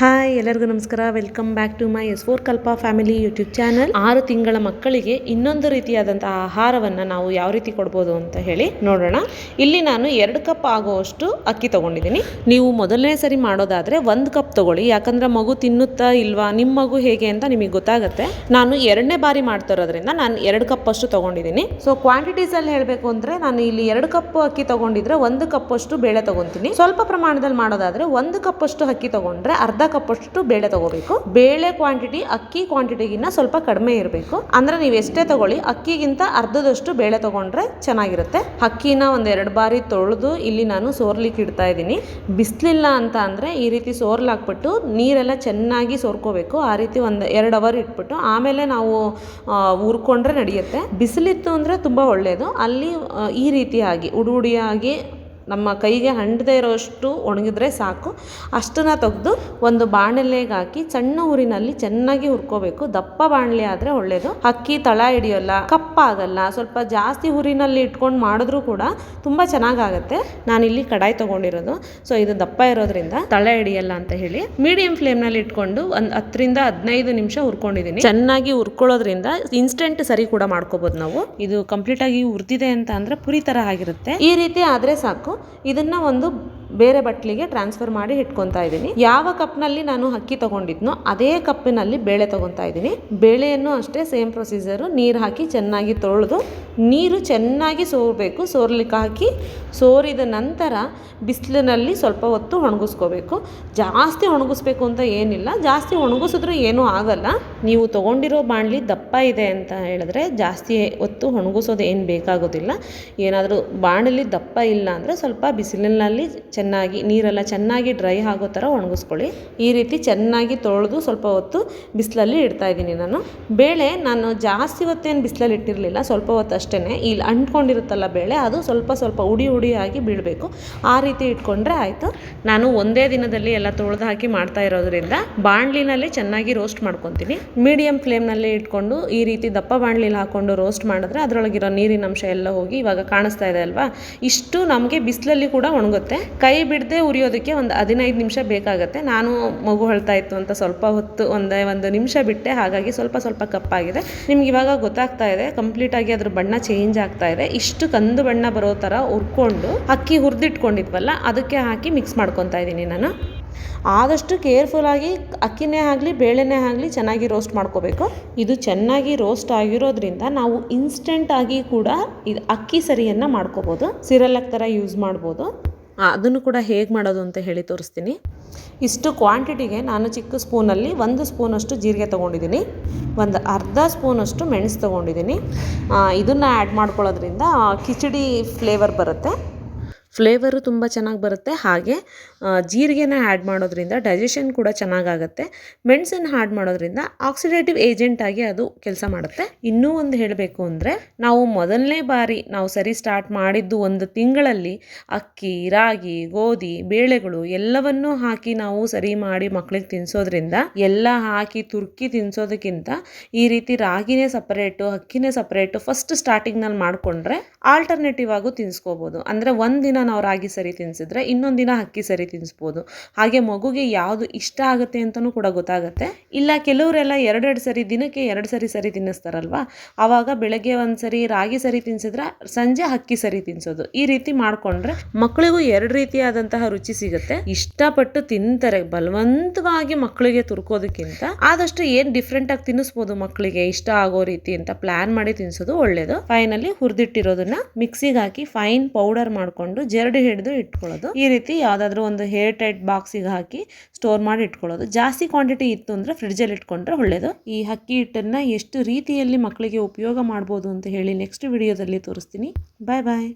Hi ಎಲ್ಲರಿಗೂ ನಮಸ್ಕಾರ. Welcome back to my S four Kalpa family YouTube channel ಆರು ತಿಂಗಳ ಮಕ್ಕಳಿಗೆ ಇನ್ನೊಂದು ರೀತಿಯಾದಂತಹ ಆಹಾರವನ್ನು ನಾವು ಯಾವ ರೀತಿ ಕೊಡ್ಬೋದು ಅಂತ ಹೇಳಿ ನೋಡೋಣ. ಇಲ್ಲಿ ನಾನು ಎರಡು ಕಪ್ ಆಗುವಷ್ಟು ಅಕ್ಕಿ ತಗೊಂಡಿದ್ದೀನಿ. ನೀವು ಮೊದಲನೇ ಸರಿ ಮಾಡೋದಾದರೆ ಒಂದು ಕಪ್ ತಗೊಳ್ಳಿ. ಯಾಕಂದ್ರೆ ಮಗು ತಿನ್ನುತ್ತಾ ಇಲ್ವಾ ನಿಮ್ಮ ಮಗು ಹೇಗೆ ಅಂತ ನಿಮಗೆ ಗೊತ್ತಾಗುತ್ತೆ. ನಾನು ಎರಡನೇ ಬಾರಿ ಮಾಡ್ತಿರೋದ್ರಿಂದ ನಾನು ಎರಡು ಕಪ್ ಅಷ್ಟು ತಗೊಂಡಿದ್ದೀನಿ. ಸೊ ಕ್ವಾಂಟಿಟೀಸಲ್ಲಿ ಹೇಳಬೇಕು ಅಂದರೆ ನಾನು ಇಲ್ಲಿ ಎರಡು ಕಪ್ ಅಕ್ಕಿ ತಗೊಂಡಿದ್ರೆ ಒಂದು ಕಪ್ ಅಷ್ಟು ಬೇಳೆ ತಗೊಂತೀನಿ. ಸ್ವಲ್ಪ ಪ್ರಮಾಣದಲ್ಲಿ ಮಾಡೋದಾದರೆ ಒಂದು ಕಪ್ ಅಷ್ಟು ಅಕ್ಕಿ ತಗೊಂಡ್ರೆ ಅರ್ಧ ಕಪ್ ಅಷ್ಟು ಬೇಳೆ ತಗೋಬೇಕು. ಬೇಳೆ ಕ್ವಾಂಟಿಟಿ ಅಕ್ಕಿ ಕ್ವಾಂಟಿಟಿಗಿಂತ ಸ್ವಲ್ಪ ಕಡಿಮೆ ಇರಬೇಕು. ಅಂದ್ರೆ ನೀವು ಎಷ್ಟೇ ತಗೊಳ್ಳಿ, ಅಕ್ಕಿಗಿಂತ ಅರ್ಧದಷ್ಟು ಬೇಳೆ ತಗೊಂಡ್ರೆ ಚೆನ್ನಾಗಿರುತ್ತೆ. ಅಕ್ಕಿನ ಒಂದೆರಡು ಬಾರಿ ತೊಳೆದು ಇಲ್ಲಿ ನಾನು ಸೋರ್ಲಿಕ್ಕೆ ಇಡ್ತಾ ಇದ್ದೀನಿ. ಬಿಸಿಲಿಲ್ಲ ಅಂತ ಅಂದ್ರೆ ಈ ರೀತಿ ಸೋರ್ಲಾಕ್ಬಿಟ್ಟು ನೀರೆಲ್ಲ ಚೆನ್ನಾಗಿ ಸೋರ್ಕೋಬೇಕು. ಆ ರೀತಿ ಒಂದು ಎರಡು ಅವರ್ ಇಟ್ಬಿಟ್ಟು ಆಮೇಲೆ ನಾವು ಹುರ್ಕೊಂಡ್ರೆ ನಡೆಯುತ್ತೆ. ಬಿಸಿಲಿತ್ತು ಅಂದರೆ ತುಂಬ ಒಳ್ಳೆಯದು ಅಲ್ಲಿ ಈ ರೀತಿಯಾಗಿ ಉಡು ಉಡಿಯಾಗಿ ನಮ್ಮ ಕೈಗೆ ಅಂಟದೇ ಇರೋಷ್ಟು ಒಣಗಿದ್ರೆ ಸಾಕು. ಅಷ್ಟನ್ನು ತೆಗೆದು ಒಂದು ಬಾಣಲೆಗೆ ಹಾಕಿ ಸಣ್ಣ ಊರಿನಲ್ಲಿ ಚೆನ್ನಾಗಿ ಹುರ್ಕೋಬೇಕು. ದಪ್ಪ ಬಾಣಲೆ ಆದರೆ ಒಳ್ಳೆಯದು ಅಕ್ಕಿ ತಳ ಹಿಡಿಯೋಲ್ಲ ಕಪ್ಪಾಗಲ್ಲ ಸ್ವಲ್ಪ ಜಾಸ್ತಿ ಹುರಿನಲ್ಲಿ ಇಟ್ಕೊಂಡು ಮಾಡಿದ್ರೂ ಕೂಡ ತುಂಬ ಚೆನ್ನಾಗಾಗತ್ತೆ. ನಾನಿಲ್ಲಿ ಕಡಾಯಿ ತೊಗೊಂಡಿರೋದು. ಸೊ, ಇದು ದಪ್ಪ ಇರೋದ್ರಿಂದ ತಳ ಹಿಡಿಯಲ್ಲ ಅಂತ ಹೇಳಿ ಮೀಡಿಯಂ ಫ್ಲೇಮ್ನಲ್ಲಿ ಇಟ್ಕೊಂಡು ಒಂದು ಹತ್ತರಿಂದ ಹದಿನೈದು ನಿಮಿಷ ಹುರ್ಕೊಂಡಿದ್ದೀನಿ ಚೆನ್ನಾಗಿ ಹುರ್ಕೊಳ್ಳೋದ್ರಿಂದ ಇನ್ಸ್ಟೆಂಟ್ ಸರಿ ಕೂಡ ಮಾಡ್ಕೋಬೋದು ನಾವು. ಇದು ಕಂಪ್ಲೀಟ್ ಆಗಿ ಹುರಿದಿದೆ ಅಂತ ಅಂದರೆ ಪುರಿ ಥರ ಆಗಿರುತ್ತೆ. ಈ ರೀತಿ ಆದರೆ ಸಾಕು. ಇದನ್ನ ಒಂದು ಬೇರೆ ಬಟ್ಲಿಗೆ ಟ್ರಾನ್ಸ್ಫರ್ ಮಾಡಿ ಇಟ್ಕೊತಾ ಇದ್ದೀನಿ. ಯಾವ ಕಪ್ನಲ್ಲಿ ನಾನು ಅಕ್ಕಿ ತಗೊಂಡಿದ್ನೋ ಅದೇ ಕಪ್ಪಿನಲ್ಲಿ ಬೇಳೆ ತಗೊತಾ ಇದ್ದೀನಿ. ಬೇಳೆಯನ್ನು ಅಷ್ಟೇ ಸೇಮ್ ಪ್ರೊಸೀಜರು ನೀರು ಹಾಕಿ ಚೆನ್ನಾಗಿ ತೊಳೆದು, ನೀರು ಚೆನ್ನಾಗಿ ಸೋರಬೇಕು, ಸೋರ್ಲಿಕ್ಕೆ ಹಾಕಿ ಸೋರಿದ ನಂತರ ಬಿಸಿಲಿನಲ್ಲಿ ಸ್ವಲ್ಪ ಹೊತ್ತು ಒಣಗಿಸ್ಕೋಬೇಕು. ಜಾಸ್ತಿ ಒಣಗಿಸ್ಬೇಕು ಅಂತ ಏನಿಲ್ಲ. ಜಾಸ್ತಿ ಒಣಗಿಸಿದ್ರೂ ಏನೂ ಆಗಲ್ಲ. ನೀವು ತೊಗೊಂಡಿರೋ ಬಾಣಲಿ ದಪ್ಪ ಇದೆ ಅಂತ ಹೇಳಿದ್ರೆ ಜಾಸ್ತಿ ಹೊತ್ತು ಒಣಗಿಸೋದು ಏನು ಬೇಕಾಗೋದಿಲ್ಲ. ಏನಾದರೂ ಬಾಣಲಿ ದಪ್ಪ ಇಲ್ಲ ಅಂದರೆ ಸ್ವಲ್ಪ ಬಿಸಿಲಿನಲ್ಲಿ ಚೆನ್ನಾಗಿ, ನೀರೆಲ್ಲ ಚೆನ್ನಾಗಿ ಡ್ರೈ ಆಗೋ ಥರ ಒಣಗಿಸ್ಕೊಳ್ಳಿ. ಈ ರೀತಿ ಚೆನ್ನಾಗಿ ತೊಳೆದು ಸ್ವಲ್ಪ ಹೊತ್ತು ಬಿಸಿಲಲ್ಲಿ ಇಡ್ತಾ ಇದ್ದೀನಿ ನಾನು. ಬೇಳೆ ನಾನು ಜಾಸ್ತಿ ಹೊತ್ತೇನು ಬಿಸಿಲಲ್ಲಿ ಇಟ್ಟಿರಲಿಲ್ಲ, ಸ್ವಲ್ಪ ಹೊತ್ತು ಅಷ್ಟೇ ಇಲ್ಲಿ ಅಂಟ್ಕೊಂಡಿರುತ್ತಲ್ಲ ಬೇಳೆ, ಅದು ಸ್ವಲ್ಪ ಸ್ವಲ್ಪ ಉಡಿ ಉಡಿಯಾಗಿ ಬೀಳಬೇಕು. ಆ ರೀತಿ ಇಟ್ಕೊಂಡ್ರೆ ಆಯಿತು. ನಾನು ಒಂದೇ ದಿನದಲ್ಲಿ ಎಲ್ಲ ತೊಳೆದು ಹಾಕಿ ಮಾಡ್ತಾ ಇರೋದ್ರಿಂದ ಬಾಣಲಿನಲ್ಲಿ ಚೆನ್ನಾಗಿ ರೋಸ್ಟ್ ಮಾಡ್ಕೊತೀನಿ. ಮೀಡಿಯಂ ಫ್ಲೇಮ್ನಲ್ಲಿ ಇಟ್ಕೊಂಡು ಈ ರೀತಿ ದಪ್ಪ ಬಾಣಲಿಲಿ ಹಾಕೊಂಡು ರೋಸ್ಟ್ ಮಾಡಿದ್ರೆ ಅದರೊಳಗಿರೋ ನೀರಿನ ಅಂಶ ಎಲ್ಲ ಹೋಗಿ ಇವಾಗ ಕಾಣಿಸ್ತಾ ಇದೆ ಅಲ್ವಾ? ಇಷ್ಟು ನಮಗೆ ಬಿಸಿಲಲ್ಲಿ ಕೂಡ ಒಣಗುತ್ತೆ. ಕೈ ಬಿಡದೆ ಉರಿಯೋದಕ್ಕೆ ಒಂದು ಹದಿನೈದು ನಿಮಿಷ ಬೇಕಾಗುತ್ತೆ. ನಾನು ಮಗು ಹೇಳ್ತಾ ಇತ್ತು ಅಂತ ಸ್ವಲ್ಪ ಹೊತ್ತು ಒಂದೇ ಒಂದು ನಿಮಿಷ ಬಿಟ್ಟೆ. ಹಾಗಾಗಿ ಸ್ವಲ್ಪ ಸ್ವಲ್ಪ ಕಪ್ಪಾಗಿದೆ. ನಿಮ್ಗೆ ಇವಾಗ ಗೊತ್ತಾಗ್ತಾ ಇದೆ ಕಂಪ್ಲೀಟ್ ಆಗಿ ಅದ್ರ ಬಣ್ಣ ಚೇಂಜ್ ಆಗ್ತಾ ಇದೆ. ಇಷ್ಟು ಕಂದು ಬಣ್ಣ ಬರೋ ಥರ ಹುರ್ಕೊಂಡು ಅಕ್ಕಿ ಹುರಿದಿಟ್ಕೊಂಡಿದ್ವಲ್ಲ, ಅದಕ್ಕೆ ಹಾಕಿ ಮಿಕ್ಸ್ ಮಾಡ್ಕೊತಾ ಇದ್ದೀನಿ ನಾನು. ಆದಷ್ಟು ಕೇರ್ಫುಲ್ಲಾಗಿ ಅಕ್ಕಿನೇ ಆಗಲಿ, ಬೇಳೆನೇ ಆಗಲಿ ಚೆನ್ನಾಗಿ ರೋಸ್ಟ್ ಮಾಡ್ಕೋಬೇಕು. ಇದು ಚೆನ್ನಾಗಿ ರೋಸ್ಟ್ ಆಗಿರೋದ್ರಿಂದ ನಾವು ಇನ್ಸ್ಟೆಂಟಾಗಿ ಕೂಡ ಇದು ಅಕ್ಕಿ ಸರಿಯನ್ನು ಮಾಡ್ಕೋಬೋದು. ಸಿರಲಕ್ ಥರ ಯೂಸ್ ಮಾಡ್ಬೋದು. ಅದನ್ನು ಕೂಡ ಹೇಗೆ ಮಾಡೋದು ಅಂತ ಹೇಳಿ ತೋರಿಸ್ತೀನಿ. ಇಷ್ಟು ಕ್ವಾಂಟಿಟಿಗೆ ನಾನು ಚಿಕ್ಕ ಸ್ಪೂನಲ್ಲಿ ಒಂದು ಸ್ಪೂನಷ್ಟು ಜೀರಿಗೆ ತೊಗೊಂಡಿದ್ದೀನಿ. ಒಂದು ಅರ್ಧ ಸ್ಪೂನಷ್ಟು ಮೆಣಸು ತೊಗೊಂಡಿದ್ದೀನಿ. ಇದನ್ನು ಆ್ಯಡ್ ಮಾಡ್ಕೊಳ್ಳೋದ್ರಿಂದ ಕಿಚಡಿ ಫ್ಲೇವರ್ ಬರುತ್ತೆ. ಫ್ಲೇವರು ತುಂಬ ಚೆನ್ನಾಗಿ ಬರುತ್ತೆ. ಹಾಗೆ ಜೀರಿಗೆನ ಆ್ಯಡ್ ಮಾಡೋದ್ರಿಂದ ಡೈಜೆಷನ್ ಕೂಡ ಚೆನ್ನಾಗಾಗತ್ತೆ. ಮೆಣಸನ್ನು ಆ್ಯಡ್ ಮಾಡೋದ್ರಿಂದ ಆಕ್ಸಿಡೇಟಿವ್ ಏಜೆಂಟ್ ಆಗಿ ಅದು ಕೆಲಸ ಮಾಡುತ್ತೆ. ಇನ್ನೂ ಒಂದು ಹೇಳಬೇಕು ಅಂದರೆ, ನಾವು ಮೊದಲನೇ ಬಾರಿ ನಾವು ಸರಿ ಸ್ಟಾರ್ಟ್ ಮಾಡಿದ್ದು ಒಂದು ತಿಂಗಳಲ್ಲಿ ಅಕ್ಕಿ, ರಾಗಿ, ಗೋಧಿ, ಬೇಳೆಗಳು ಎಲ್ಲವನ್ನೂ ಹಾಕಿ ನಾವು ಸರಿ ಮಾಡಿ ಮಕ್ಕಳಿಗೆ ತಿನ್ನಿಸೋದ್ರಿಂದ ಎಲ್ಲ ಹಾಕಿ ತುರ್ಕಿ ತಿನ್ನಿಸೋದಕ್ಕಿಂತ ಈ ರೀತಿ ರಾಗಿನೇ ಸಪ್ರೇಟು ಅಕ್ಕಿನೇ ಸಪ್ರೇಟು ಫಸ್ಟ್ ಸ್ಟಾರ್ಟಿಂಗ್ನಲ್ಲಿ ಮಾಡಿಕೊಂಡ್ರೆ ಆಲ್ಟರ್ನೇಟಿವ್ ಆಗು ತಿನ್ನಿಸ್ಕೋಬೋದು ಅಂದರೆ ಒಂದು ದಿನ ನಾವು ರಾಗಿ ಸರಿ ತಿನ್ನಿಸಿದ್ರೆ ಇನ್ನೊಂದು ದಿನ ಅಕ್ಕಿ ಸರಿ ತಿನ್ನಿಸ್ಬೋದು ಹಾಗೆ ಮಗುಗೆ ಯಾವುದು ಇಷ್ಟ ಆಗುತ್ತೆ ಅಂತಲೂ ಕೂಡ ಗೊತ್ತಾಗುತ್ತೆ. ಇಲ್ಲ, ಕೆಲವರೆಲ್ಲ ಎರಡೆರಡು ಸರಿ ದಿನಕ್ಕೆ ಎರಡು ಸರಿ ಸರಿ ತಿನ್ನಿಸ್ತಾರಲ್ವಾ? ಆವಾಗ ಬೆಳಗ್ಗೆ ಒಂದು ಸರಿ ರಾಗಿ ಸರಿ ತಿನ್ನಿಸಿದ್ರೆ ಸಂಜೆ ಅಕ್ಕಿ ಸರಿ ತಿನ್ನಿಸೋದು ಈ ರೀತಿ ಮಾಡಿಕೊಂಡ್ರೆ ಮಕ್ಕಳಿಗೂ ಎರಡು ರೀತಿಯಾದಂತಹ ರುಚಿ ಸಿಗುತ್ತೆ. ಇಷ್ಟಪಟ್ಟು ತಿಂತಾರೆ, ಬಲವಂತವಾಗಿ ಮಕ್ಕಳಿಗೆ ತುರ್ಕೋದಕ್ಕಿಂತ. ಆದಷ್ಟು ಏನು ಡಿಫ್ರೆಂಟ್ ಆಗಿ ತಿನ್ನಿಸ್ಬೋದು ಮಕ್ಕಳಿಗೆ ಇಷ್ಟ ಆಗೋ ರೀತಿ ಅಂತ ಪ್ಲಾನ್ ಮಾಡಿ ತಿನ್ನಿಸೋದು ಒಳ್ಳೇದು. ಫೈನಲಿ ಹುರಿದಿಟ್ಟಿರೋದನ್ನ ಮಿಕ್ಸಿಗೆ ಹಾಕಿ ಫೈನ್ ಪೌಡರ್ ಮಾಡಿಕೊಂಡು ಜರಡಿ ಹಿಡಿದು ಇಟ್ಕೊಳ್ಳೋದು. ಈ ರೀತಿ ಯಾವುದಾದ್ರೂ ಒಂದು ಹೇರ್ ಟೈಟ್ ಬಾಕ್ಸಿಗೆ ಹಾಕಿ ಸ್ಟೋರ್ ಮಾಡಿ ಇಟ್ಕೊಳ್ಳೋದು. ಜಾಸ್ತಿ ಕ್ವಾಂಟಿಟಿ ಇತ್ತು ಅಂದರೆ ಫ್ರಿಡ್ಜಲ್ಲಿ ಇಟ್ಕೊಂಡ್ರೆ ಒಳ್ಳೆಯದು ಈ ಅಕ್ಕಿ ಹಿಟ್ಟನ್ನು ಎಷ್ಟು ರೀತಿಯಲ್ಲಿ ಮಕ್ಕಳಿಗೆ ಉಪಯೋಗ ಮಾಡ್ಬೋದು ಅಂತ ಹೇಳಿ ನೆಕ್ಸ್ಟ್ ವಿಡಿಯೋದಲ್ಲಿ ತೋರಿಸ್ತೀನಿ. ಬಾಯ್ ಬಾಯ್